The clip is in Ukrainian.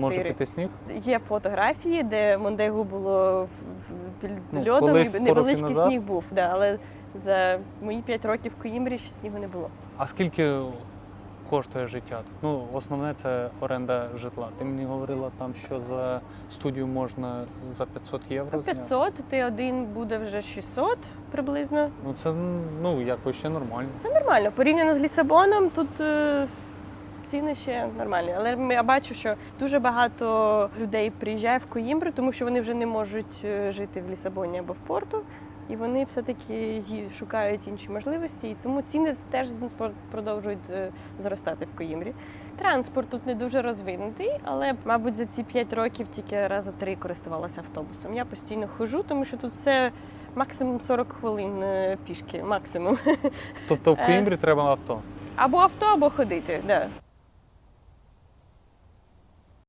Може піти сніг? Є фотографії, де Мондегу було під Ну, льодом, і невеличкий назад. сніг був. Да, але за мої 5 років в Коїмбрі ще снігу не було. А скільки коштує життя? Ну, основне це оренда житла. Ти мені говорила там, що за студію можна за 500 євро. А зняти. ти один буде вже 600 приблизно. Ну це ну якось ще нормально. Це нормально. Порівняно з Лісабоном, тут е, ціни ще нормальні. Але я бачу, що дуже багато людей приїжджає в Коїмбру, тому що вони вже не можуть е, жити в Лісабоні або в Порту. І вони все-таки шукають інші можливості, і тому ціни теж про- продовжують е, зростати в Коїмбрі. Транспорт тут не дуже розвинутий, але, мабуть, за ці 5 років тільки рази три користувалася автобусом. Я постійно ходжу, тому що тут все максимум 40 хвилин е, пішки, максимум. Тобто в. Коїмбрі треба авто. Або авто, або ходити. Да.